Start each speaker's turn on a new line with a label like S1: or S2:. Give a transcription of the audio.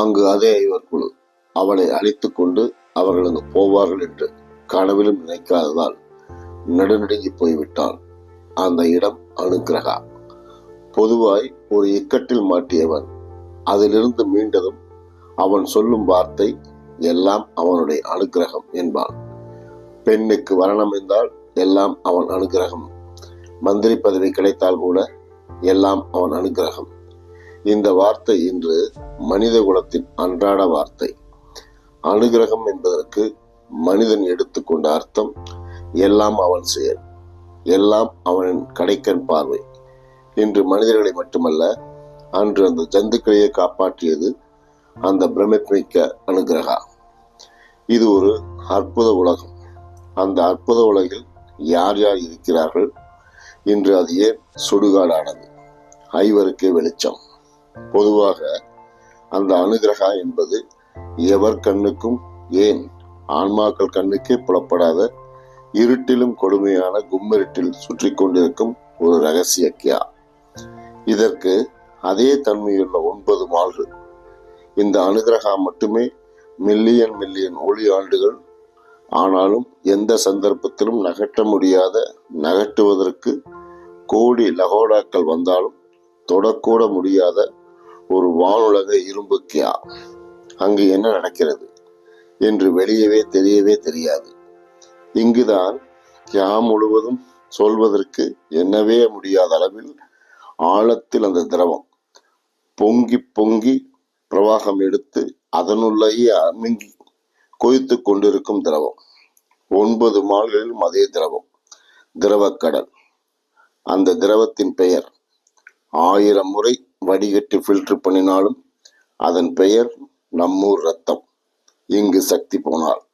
S1: அங்கு அதே ஐவர் குழு அவனை அழித்துக் கொண்டு அவர்கள் அங்கு போவார்கள் என்று கனவிலும் நினைக்காததால் நடுநடுங்கி போய்விட்டான். அந்த இடம் அனுகிரகா. பொதுவாய் ஒரு இக்கட்டில் மாட்டியவன். அதிலிருந்து மீண்டதும் அவன் சொல்லும் வார்த்தை எல்லாம் அவனுடைய அனுக்கிரகம் என்பான். பெண்ணுக்கு வரணம் என்றால் எல்லாம் அவன் அனுக்கிரகம் மந்திரி பதவி கிடைத்தால் கூட எல்லாம் அவன் அனுக்கிரகம் இந்த வார்த்தை இன்று மனித குலத்தின் அன்றாட வார்த்தை. அனுகிரகம் என்பதற்கு மனிதன் எடுத்துக்கொண்ட அர்த்தம் எல்லாம் அவன் செயல் எல்லாம் அவனின் கடைக்கண் பார்வை. இன்று மனிதர்களை மட்டுமல்ல அன்று அந்த ஜந்துக்களையே காப்பாற்றியது அந்த பிரமிப்பிக்க அனுகிரகா. இது ஒரு அற்புத உலகம். அந்த அற்புத உலகில் யார் யார் இருக்கிறார்கள்? இன்று அது ஏன் சுடுகாடானது? ஐவருக்கே வெளிச்சம். பொதுவாக அந்த அனுகிரகா என்பது எவர் கண்ணுக்கும் ஏன் ஆன்மாக்கள் கண்ணுக்கே புலப்படாத இருட்டிலும் கொடுமையான கும்மிருட்டில் சுற்றி கொண்டிருக்கும் ஒரு ரகசிய கியா. இதற்கு அதே தன்மையுள்ள ஒன்பது மால்கள். இந்த அனுகிரகா மட்டுமே மில்லியன் மில்லியன் ஒளி ஆண்டுகள் ஆனாலும் எந்த சந்தர்ப்பத்திலும் நகட்ட முடியாத நகட்டுவதற்கு கோடி லகோடாக்கள் வந்தாலும் தொடக்கூட முடியாத ஒரு வானுலக இரும்பு கியா அங்கு என்ன நடக்கிறது என்று வெளியவே தெரியவே தெரியாது. இங்குதான் கியா முழுவதும் சொல்வதற்கு என்னவே முடியாத அளவில் ஆழத்தில் அந்த திரவம் பொங்கி பொங்கி பிரவாகம் எடுத்து அதனுள்ளேயே அமுங்கி கொதித்து கொண்டிருக்கும் திரவம். ஒன்பது மால்களிலும் அதே திரவம் திரவக்கடல் அந்த திரவத்தின் பெயர் ஆயிரம் முறை வடிகட்டி ஃபில்டர் பண்ணினாலும் அதன் பெயர் நம்மூர் ரத்தம். இங்கு சக்தி போனால்